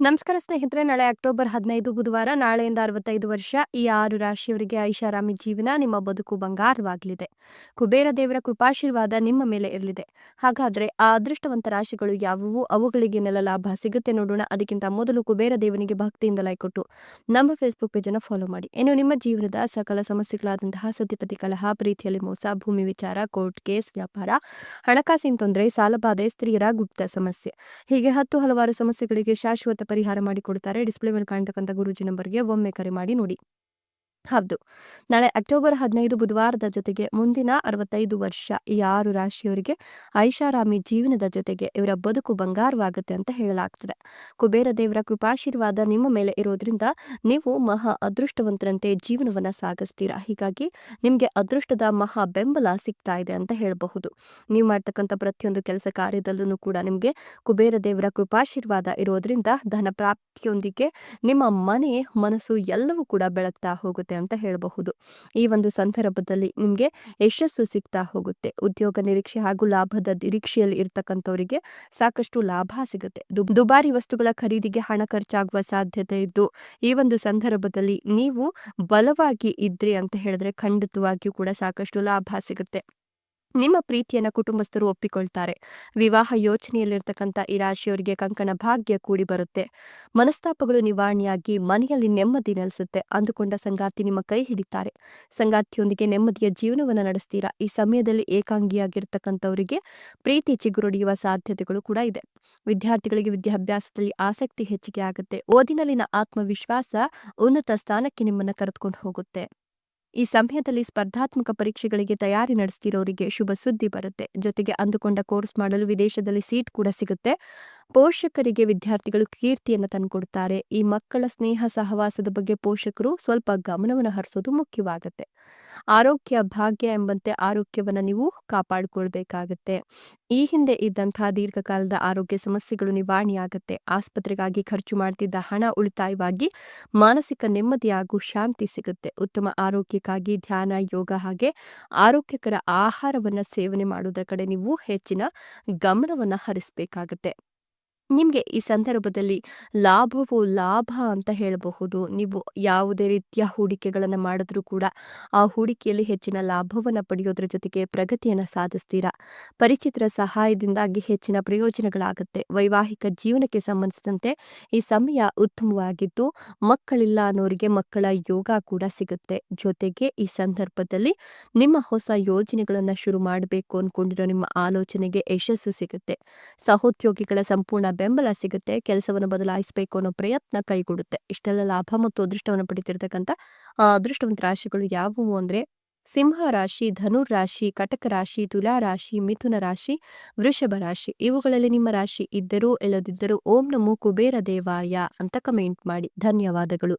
ನಮಸ್ಕಾರ ಸ್ನೇಹಿತರೆ, ನಾಳೆ ಅಕ್ಟೋಬರ್ ಹದಿನೈದು ಬುಧವಾರ, ನಾಳೆಯಿಂದ ಅರವತ್ತೈದು ವರ್ಷ, ಈ ಆರು ರಾಶಿಯವರಿಗೆ ಐಷಾರಾಮಿ ಜೀವನ ನಿಮ್ಮ ಬದುಕು ಬಂಗಾರವಾಗಲಿದೆ. ಕುಬೇರ ದೇವರ ಕೃಪಾಶೀರ್ವಾದ ನಿಮ್ಮ ಮೇಲೆ ಇರಲಿದೆ. ಹಾಗಾದ್ರೆ ಆ ಅದೃಷ್ಟವಂತ ರಾಶಿಗಳು ಯಾವುವು? ಅವುಗಳಿಗೆ ನೆಲ ಲಾಭ ಸಿಗುತ್ತೆ ನೋಡೋಣ. ಅದಕ್ಕಿಂತ ಮೊದಲು ಕುಬೇರ ದೇವನಿಗೆ ಭಕ್ತಿಯಿಂದ ಲೈಕ್ ಕೊಟ್ಟು ನಮ್ಮ ಫೇಸ್ಬುಕ್ ಪೇಜನ್ನು ಫಾಲೋ ಮಾಡಿ. ಇನ್ನು ನಿಮ್ಮ ಜೀವನದ ಸಕಲ ಸಮಸ್ಯೆಗಳಾದಂತಹ ಸತಿಪತಿ ಕಲಹ ಪ್ರೀತಿಯಲ್ಲಿ ಮೋಸ, ಭೂಮಿ ವಿಚಾರ ಕೋರ್ಟ್ ಕೇಸ್ ವ್ಯಾಪಾರ, ಹಣಕಾಸಿನ ತೊಂದರೆ, ಸಾಲಬಾಧೆ, ಸ್ತ್ರೀಯರ ಗುಪ್ತ ಸಮಸ್ಯೆ. ಹೀಗೆ ಹತ್ತು ಹಲವಾರು ಸಮಸ್ಯೆಗಳಿಗೆ ಶಾಶ್ವತ ಪರಿಹಾರ ಮಾಡಿಕೊಡ್ತಾರೆ. ಡಿಸ್ಪ್ಲೇ ಮೇಲೆ ಕಾಣ್ತಕ್ಕಂಥ ಗುರುಜಿ ನಂಬರ್ಗೆ ಒಮ್ಮೆ ಕರೆ ಮಾಡಿ ನೋಡಿ. ಹೌದು. ನಾಳೆ ಅಕ್ಟೋಬರ್ ಹದಿನೈದು ಬುಧವಾರದ ಜೊತೆಗೆ ಮುಂದಿನ ಅರವತ್ತೈದು ವರ್ಷ ಈ ಆರು ರಾಶಿಯವರಿಗೆ ಐಷಾರಾಮಿ ಜೀವನದ ಜೊತೆಗೆ ಇವರ ಬದುಕು ಬಂಗಾರವಾಗುತ್ತೆ ಅಂತ ಹೇಳಲಾಗ್ತದೆ. ಕುಬೇರ ದೇವರ ಕೃಪಾಶೀರ್ವಾದ ನಿಮ್ಮ ಮೇಲೆ ಇರೋದ್ರಿಂದ ನೀವು ಮಹಾ ಅದೃಷ್ಟವಂತರಂತೆ ಜೀವನವನ್ನ ಸಾಗಿಸ್ತೀರಾ? ಹೀಗಾಗಿ ನಿಮಗೆ ಅದೃಷ್ಟದ ಮಹಾ ಬೆಂಬಲ ಸಿಗ್ತಾ ಇದೆ ಅಂತ ಹೇಳಬಹುದು. ನೀವು ಮಾಡ್ತಕ್ಕಂಥ ಪ್ರತಿಯೊಂದು ಕೆಲಸ ಕಾರ್ಯದಲ್ಲೂ ಕೂಡ ನಿಮಗೆ ಕುಬೇರ ದೇವರ ಕೃಪಾಶೀರ್ವಾದ ಇರೋದ್ರಿಂದ ಧನ ಪ್ರಾಪ್ತಿಯೊಂದಿಗೆ ನಿಮ್ಮ ಮನೆ, ಮನಸ್ಸು ಎಲ್ಲವೂ ಕೂಡ ಬೆಳಗ್ತಾ ಹೋಗುತ್ತೆ. ಅಂತ ಹೇಳಬಹುದು. ಈ ಒಂದು ಸಂದರ್ಭದಲ್ಲಿ ನಿಮಗೆ ಯಶಸ್ಸು ಸಿಗ್ತಾ ಹೋಗುತ್ತೆ. ಉದ್ಯೋಗ ನಿರೀಕ್ಷೆ ಹಾಗೂ ಲಾಭದ ನಿರೀಕ್ಷೆಯಲ್ಲಿ ಇರ್ತಕ್ಕಂಥವರಿಗೆ ಸಾಕಷ್ಟು ಲಾಭ ಸಿಗುತ್ತೆ. ದುಬಾರಿ ವಸ್ತುಗಳ ಖರೀದಿಗೆ ಹಣ ಖರ್ಚಾಗುವ ಸಾಧ್ಯತೆ ಇದ್ದು, ಈ ಒಂದು ಸಂದರ್ಭದಲ್ಲಿ ನೀವು ಬಲವಾಗಿ ಇದ್ರಿ ಅಂತ ಹೇಳಿದ್ರೆ ಖಂಡಿತವಾಗಿಯೂ ಕೂಡ ಸಾಕಷ್ಟು ಲಾಭ ಸಿಗುತ್ತೆ. ನಿಮ್ಮ ಪ್ರೀತಿಯನ್ನು ಕುಟುಂಬಸ್ಥರು ಒಪ್ಪಿಕೊಳ್ತಾರೆ. ವಿವಾಹ ಯೋಚನೆಯಲ್ಲಿರ್ತಕ್ಕಂಥ ಈ ರಾಶಿಯವರಿಗೆ ಕಂಕಣ ಭಾಗ್ಯ ಕೂಡಿ ಬರುತ್ತೆ. ಮನಸ್ತಾಪಗಳು ನಿವಾರಣೆಯಾಗಿ ಮನೆಯಲ್ಲಿ ನೆಮ್ಮದಿ ನೆಲೆಸುತ್ತೆ ಅಂದುಕೊಂಡ ಸಂಗಾತಿ ನಿಮ್ಮ ಕೈ ಹಿಡಿತಾರೆ. ಸಂಗಾತಿಯೊಂದಿಗೆ ನೆಮ್ಮದಿಯ ಜೀವನವನ್ನು ನಡೆಸ್ತೀರಾ? ಈ ಸಮಯದಲ್ಲಿ ಏಕಾಂಗಿಯಾಗಿರ್ತಕ್ಕಂಥವರಿಗೆ ಪ್ರೀತಿ ಚಿಗುರೊಡೆಯುವ ಸಾಧ್ಯತೆಗಳು ಕೂಡ ಇದೆ. ವಿದ್ಯಾರ್ಥಿಗಳಿಗೆ ವಿದ್ಯಾಭ್ಯಾಸದಲ್ಲಿ ಆಸಕ್ತಿ ಹೆಚ್ಚಿಗೆ ಆಗುತ್ತೆ. ಓದಿನಲ್ಲಿನ ಆತ್ಮವಿಶ್ವಾಸ ಉನ್ನತ ಸ್ಥಾನಕ್ಕೆ ನಿಮ್ಮನ್ನ ಕರೆದುಕೊಂಡು ಹೋಗುತ್ತೆ. ಈ ಸಮಯದಲ್ಲಿ ಸ್ಪರ್ಧಾತ್ಮಕ ಪರೀಕ್ಷೆಗಳಿಗೆ ತಯಾರಿ ನಡೆಸ್ತಿರೋರಿಗೆ ಶುಭ ಸುದ್ದಿ ಬರುತ್ತೆ. ಜೊತೆಗೆ ಅಂದುಕೊಂಡ ಕೋರ್ಸ್ ಮಾಡಲು ವಿದೇಶದಲ್ಲಿ ಸೀಟ್ ಕೂಡ ಸಿಗುತ್ತೆ. ಪೋಷಕರಿಗೆ ವಿದ್ಯಾರ್ಥಿಗಳು ಕೀರ್ತಿಯನ್ನು ತಂದುಕೊಡ್ತಾರೆ. ಈ ಮಕ್ಕಳ ಸ್ನೇಹ ಸಹವಾಸದ ಬಗ್ಗೆ ಪೋಷಕರು ಸ್ವಲ್ಪ ಗಮನವನ್ನು ಹರಿಸೋದು ಮುಖ್ಯವಾಗುತ್ತೆ. ಆರೋಗ್ಯ ಭಾಗ್ಯ ಎಂಬಂತೆ ಆರೋಗ್ಯವನ್ನು ನೀವು ಕಾಪಾಡಿಕೊಳ್ಬೇಕಾಗತ್ತೆ. ಈ ಹಿಂದೆ ಇದ್ದಂತಹ ದೀರ್ಘಕಾಲದ ಆರೋಗ್ಯ ಸಮಸ್ಯೆಗಳು ನಿವಾರಣೆಯಾಗುತ್ತೆ. ಆಸ್ಪತ್ರೆಗಾಗಿ ಖರ್ಚು ಮಾಡ್ತಿದ್ದ ಹಣ ಉಳಿತಾಯವಾಗಿ ಮಾನಸಿಕ ನೆಮ್ಮದಿ ಹಾಗೂ ಶಾಂತಿ ಸಿಗುತ್ತೆ. ಉತ್ತಮ ಆರೋಗ್ಯಕ್ಕಾಗಿ ಧ್ಯಾನ, ಯೋಗ ಹಾಗೆ ಆರೋಗ್ಯಕರ ಆಹಾರವನ್ನು ಸೇವನೆ ಮಾಡುವುದರ ಕಡೆ ನೀವು ಹೆಚ್ಚಿನ ಗಮನವನ್ನು ಹರಿಸಬೇಕಾಗತ್ತೆ. ನಿಮಗೆ ಈ ಸಂದರ್ಭದಲ್ಲಿ ಲಾಭವು ಲಾಭ ಅಂತ ಹೇಳಬಹುದು. ನೀವು ಯಾವುದೇ ರೀತಿಯ ಹೂಡಿಕೆಗಳನ್ನು ಮಾಡಿದ್ರೂ ಕೂಡ ಆ ಹೂಡಿಕೆಯಲ್ಲಿ ಹೆಚ್ಚಿನ ಲಾಭವನ್ನು ಪಡೆಯೋದ್ರ ಜೊತೆಗೆ ಪ್ರಗತಿಯನ್ನು ಸಾಧಿಸ್ತೀರಾ? ಪರಿಚಿತ್ರ ಸಹಾಯದಿಂದಾಗಿ ಹೆಚ್ಚಿನ ಪ್ರಯೋಜನಗಳಾಗುತ್ತೆ. ವೈವಾಹಿಕ ಜೀವನಕ್ಕೆ ಸಂಬಂಧಿಸಿದಂತೆ ಈ ಸಮಯ ಉತ್ತಮವಾಗಿದ್ದು ಮಕ್ಕಳಿಲ್ಲ ಅನ್ನೋರಿಗೆ ಮಕ್ಕಳ ಯೋಗ ಕೂಡ ಸಿಗುತ್ತೆ. ಜೊತೆಗೆ ಈ ಸಂದರ್ಭದಲ್ಲಿ ನಿಮ್ಮ ಹೊಸ ಯೋಜನೆಗಳನ್ನು ಶುರು ಮಾಡಬೇಕು ಅಂದ್ಕೊಂಡಿರೋ ನಿಮ್ಮ ಆಲೋಚನೆಗೆ ಯಶಸ್ಸು ಸಿಗುತ್ತೆ. ಸಹೋದ್ಯೋಗಿಗಳ ಸಂಪೂರ್ಣ ಬೆಂಬಲ ಸಿಗುತ್ತೆ, ಕೆಲಸವನ್ನು ಬದಲಾಯಿಸಬೇಕು ಅನ್ನೋ ಪ್ರಯತ್ನ ಕೈಗೊಡುತ್ತೆ ಇಷ್ಟೆಲ್ಲ ಲಾಭ ಮತ್ತು ಅದೃಷ್ಟವನ್ನು ಪಡಿತಿರ್ತಕ್ಕಂಥ ಅದೃಷ್ಟವಂತ ರಾಶಿಗಳು ಯಾವುವು ಅಂದ್ರೆ, ಸಿಂಹ ರಾಶಿ ಧನುರ್ ರಾಶಿ, ಕಟಕ ರಾಶಿ, ತುಲಾ ರಾಶಿ, ಮಿಥುನ ರಾಶಿ, ವೃಷಭ ರಾಶಿ, ಇವುಗಳಲ್ಲಿ ನಿಮ್ಮ ರಾಶಿ ಇದ್ದರೂ, ಇಲ್ಲದಿದ್ದರೂ, ಓಂ ನಮೋ ಕುಬೇರ ದೇವಾಯ ಅಂತ ಕಮೆಂಟ್ ಮಾಡಿ. ಧನ್ಯವಾದಗಳು.